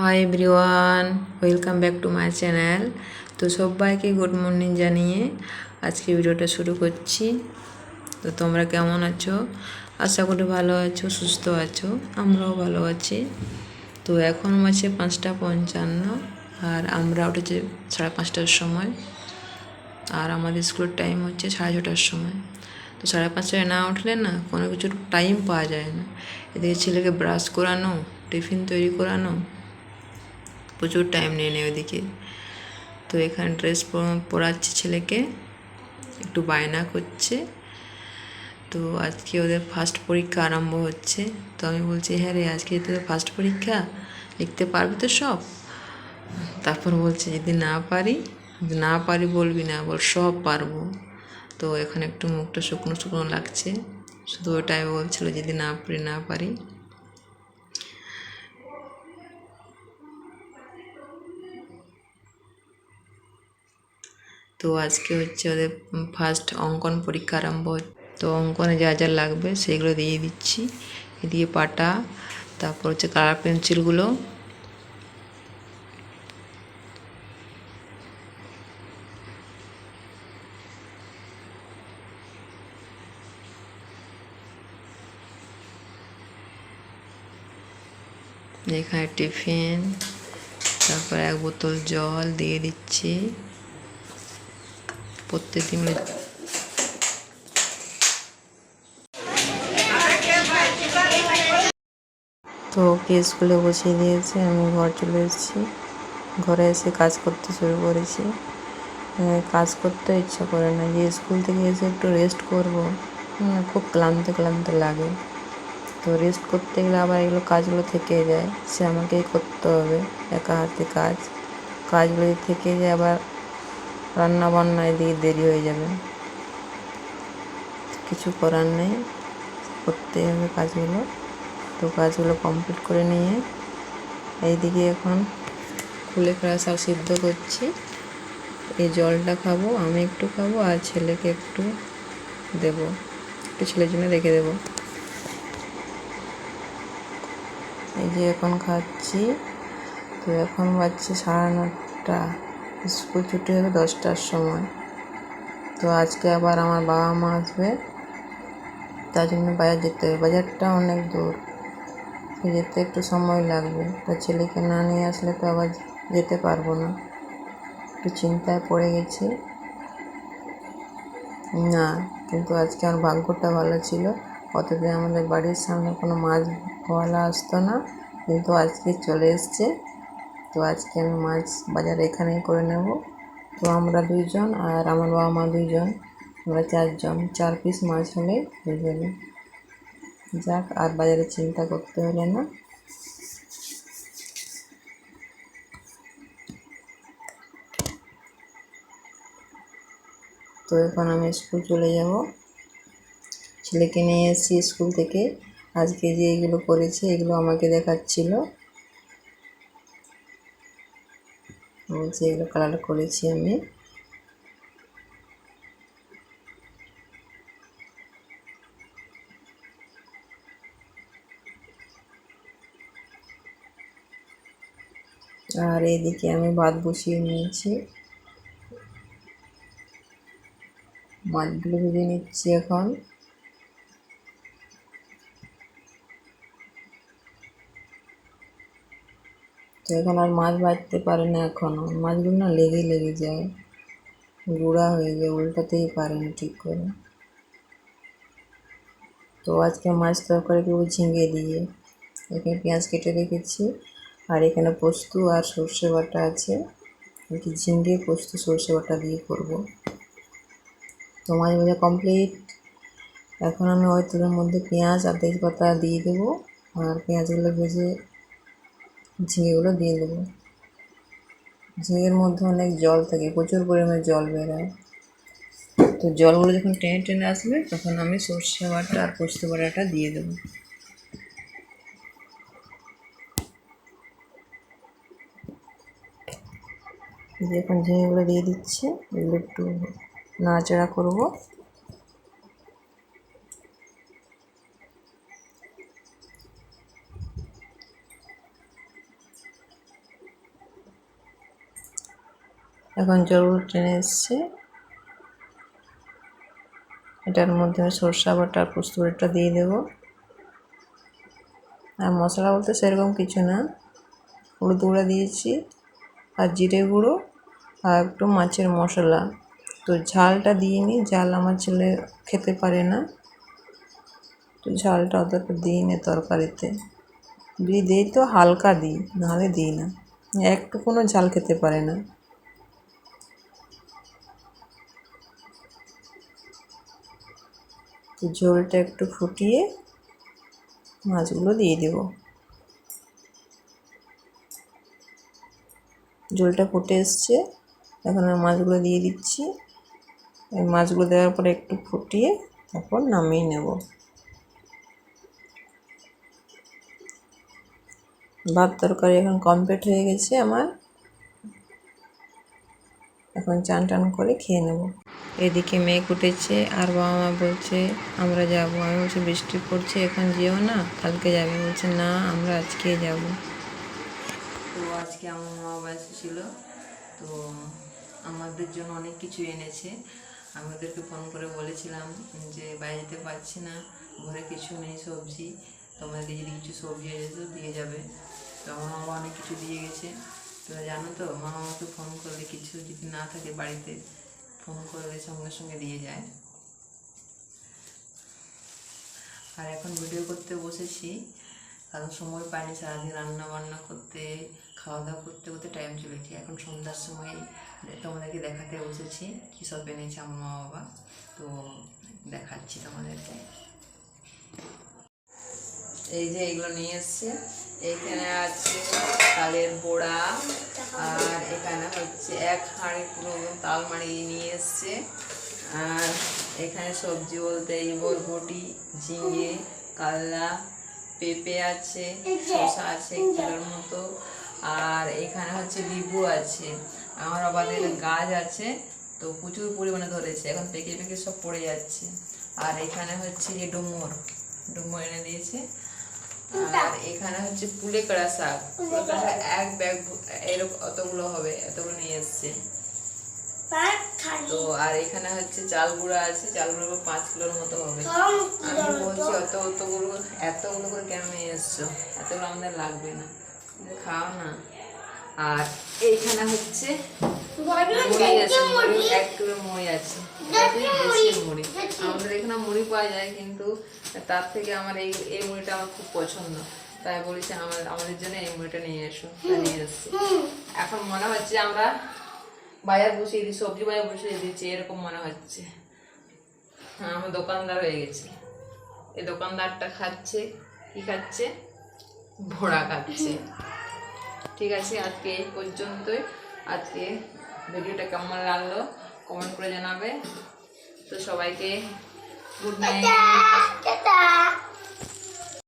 Hi everyone welcome back to my channel তো সবাইকে good morning জানিয়ে আজকে ভিডিওটা শুরু করছি। তো তোমরা কেমন আছো? আশা করি ভালো আছো, সুস্থ আছো, আমরাও ভালো আছি। তো এখন আছে পাঁচটা পঞ্চান্ন আর আমরা উঠেছি সাড়ে পাঁচটার সময়। আর আমাদের স্কুলের টাইম হচ্ছে সাড়ে ছটার সময়। তো সাড়ে পাঁচটায় না উঠলে না কোনো কিছুর টাইম পাওয়া যায় না। এদিকে ছেলেকে ব্রাশ করানো টিফিন তৈরি করানো প্রচুর টাইম নিয়ে নেয় ওদিকে। তো এখানে ড্রেস পরাচ্ছি ছেলেকে, একটু বায়না করছে। তো আজকে ওদের ফার্স্ট পরীক্ষা আরম্ভ হচ্ছে। তো আমি বলছি হ্যাঁ রে, আজকে তোদের ফার্স্ট পরীক্ষা, লিখতে পারবি তো সব? তারপর বলছে, যদি না পারি না পারি বলবি না, বল সব পারব। তো এখন একটু মুখটা শুকনো শুকনো লাগছে। শুধু ওটাই বলছিল, যদি না পারি না পারি। তো আজকে হচ্ছে ওদের ফার্স্ট অঙ্কন পরীক্ষা আরম্ভ তো অঙ্কনে যা যা লাগবে সেগুলো দিয়ে দিচ্ছি। দিয়ে পাটা, তারপর হচ্ছে কালার পেন্সিলগুলো এখানে টিফিন, তারপর এক বোতল জল দিয়ে দিচ্ছি। প্রত্যেকদিন তো ওকে স্কুলে বসিয়ে দিয়েছে আমি ঘর চলে এসেছি। ঘরে এসে কাজ করতে শুরু করেছি। কাজ করতে ইচ্ছা করে না যে স্কুল থেকে এসে একটু রেস্ট করব। খুব ক্লান্ত ক্লান্ত লাগে। তো রেস্ট করতে গেলে আবার এগুলো কাজগুলো থেকে যায়। সে আমাকেই করতে হবে, একা হাতে কাজ। কাজগুলো থেকে যায় আবার রান্না বান্না এদিকে দেরি হয়ে যাবে। কিছু করার নেই। করতে হবে কাজগুলো। তো কাজগুলো কমপ্লিট করে নিয়ে এইদিকে এখন খুলে ফেলা শাক সিদ্ধ করছি। এই জলটা খাব, আমি একটু খাব আর ছেলেকে একটু দেব। একটু ছেলের জন্য রেখে দেবো। এই যে এখন খাচ্ছি। তো এখন বাজছে সাড়ে নটা। স্কুল ছুটি হবে দশটার সময়। তো আজকে আবার আমার বাবা মা আসবে। তার জন্য বাজার যেতে হবে। বাজারটা অনেক দূর। তো যেতে একটু সময় লাগবে। তো ছেলেকে না নিয়ে আসলে তো আবার যেতে পারব না। একটু চিন্তায় পড়ে গেছি। না, কিন্তু আজকে আমার ভাগ্যটা ভালো ছিল। অতদিন আমাদের বাড়ির সামনে কোনো মাছ মাছওয়ালা আসতো না। কিন্তু আজকে চলে এসছে। তো আজকে আমি মাছ বাজার এখানেই করে নেব। তো আমরা দুইজন আর আমার বাবা মা দুইজন। আমরা চারজন, চার পিস মাছ হলে যাবে। যাক, আর বাজারে চিন্তা করতে হলে না। তো এখন আমি স্কুল চলে যাব। ছেলেকে নিয়ে এসেছি স্কুল থেকে। আজকে যে এগুলো করেছে, এগুলো আমাকে দেখাচ্ছিল। এগুলো কালার করেছি আমি। আর এদিকে আমি ভাত বসিয়ে নিয়েছি। মাছগুলো ভেজে নিচ্ছি এখন। তো এখন আর মাছ ভাজতে পারে না এখনও মাছগুলো না লেগে লেগে যায়। গুঁড়া হয়ে যায়, উল্টাতেই পারে না ঠিক করে। তো আজকে মাছ তরকারি করব ঝিঙে দিয়ে। এখানে পেঁয়াজ কেটে রেখেছি। আর এখানে পোস্ত আর সর্ষে বাটা আছে। কি ঝিঙ্গে পোস্ত, সর্ষে বাটা দিয়ে করব। তো মাছ ভাজা কমপ্লিট। এখন আমি ওই তেলের মধ্যে পেঁয়াজ আর তেজপাতা দিয়ে দেবো। আর পেঁয়াজগুলো ভেজে ঝিঙেগুলো দিয়ে দেবো। ঝিঙের মধ্যে অনেক জল থাকে, প্রচুর পরিমাণে জল বেরোয়। তো জলগুলো যখন টেনে টেনে আসবে, তখন আমি সর্ষে বাটা আর পোস্ত বাটাটা দিয়ে দেবো। এখন ঝিঙেগুলো দিয়ে দিচ্ছি, এগুলো একটু নাড়াচাড়া করব। এখন জল টেনে এসছে। এটার মধ্যে আমি সরষা বাটা পোস্ত দিয়ে দেবো। আর মশলা বলতে সেরকম কিছু না। হলুদ গুঁড়া দিয়েছি, আর জিরে গুঁড়ো, আর একটু মাছের মশলা। তো ঝালটা দিইনি ঝাল আমার ছেলে খেতে পারে না। তো ঝালটা অতটা দিই না তরকারিতে। যদি দিই তো হালকা দিই, নাহলে দিই না। একটু কোনো ঝাল খেতে পারে না। ঝোলটা একটু ফুটিয়ে মাছগুলো দিয়ে দেব। ঝোলটা ফুটে এসছে, এখন আমি মাছগুলো দিয়ে দিচ্ছি। মাছগুলো দেওয়ার পরে একটু ফুটিয়ে তারপর নামিয়ে নেব। ভাত তরকারি এখন কমপ্লিট হয়ে গেছে আমার। এখন চান টান করে খেয়ে নেব। এদিকে মেঘ উঠেছে আর বাবা মা বলছে, আমরা যাব। আমি বলছি, বৃষ্টি পড়ছে, এখন যেও না? কালকে যাবে। বলছে, না, আমরা আজকে যাব। তো আজকে আমার মা বাবা এসেছিল তো আমাদের জন্য অনেক কিছু এনেছে। আমি ওদেরকে ফোন করে বলেছিলাম যে, বাইরে যেতে পারছি না, ঘরে কিছু নেই সবজি, তোমাদেরকে যদি কিছু সবজি এসে তো দিয়ে যাবে। তো আমার মামা অনেক কিছু দিয়ে গেছে। তো জানো তো মা আমাকে ফোন করলে কিছু যদি না থাকে বাড়িতে ফোন করলে সঙ্গে সঙ্গে দিয়ে যায় আর এখন ভিডিও করতে বসেছি কারণ সময় পাইনি সারাদিন রান্না বান্না করতে খাওয়া দাওয়া করতে করতে টাইম চলেছে এখন সন্ধ্যার সময় তোমাদেরকে দেখাতে বসেছি, কী সব এনেছে আমার মা বাবা, তো দেখাচ্ছি তোমাদেরকে। এই যে এগুলো নিয়ে এসছে এইখানে আছে তালের বড়া আর এখানে হচ্ছে এক হাঁড়ি পুরো তাল মাড়িয়ে নিয়ে এসছে। আর এখানে সবজি বলতে এই বরবটি, ঝিঙে কাল্লা পেঁপে আছে, শসা আছে কিলোর মতো। আর এখানে হচ্ছে লেবু আছে। আমার আবাদের গাছ আছে, তো প্রচুর পরিমাণে ধরেছে। এখন পেকে পেকে সব পড়ে যাচ্ছে। আর এখানে হচ্ছে যে ডুমুর ডুমুর এনে দিয়েছে। আর এখানে হচ্ছে পুলেকড়া শাক। পুলেকড়া এক ব্যাগ এরকম অতগুলো হবে এতগুলো নিয়ে এসছে। তো আর এখানে হচ্ছে চাল গুঁড়া আছে চাল গুঁড়ো পাঁচ কিলোর মতো হবে। আমি বলছি অত অতগুলো এতগুলো করে কেন নিয়ে এসছো? এতগুলো আমাদের লাগবে না। খাও না। আর এইখানে হচ্ছে আছে আমাদের এখানে মুড়ি পাওয়া যায় কিন্তু তার থেকে আমার এই এই মুড়িটা আমার খুব পছন্দ। তাই বলেছি আমার আমাদের জন্য এই মুড়িটা নিয়ে এসো নিয়ে এসছি। এখন মনে হচ্ছে আমরা বাজার বসিয়ে দিই সবজি বাজার বসিয়ে দিচ্ছি এরকম মনে হচ্ছে। হ্যাঁ আমার দোকানদার হয়ে গেছে। এই দোকানদারটা খাচ্ছে কি খাচ্ছে? ভোড়া খাচ্ছে। ঠিক আছে, আজকে এই পর্যন্তই। আজকে ভিডিওটা কেমন লাগল কমেন্ট করে জানাবে। তো সবাইকে গুড নাইট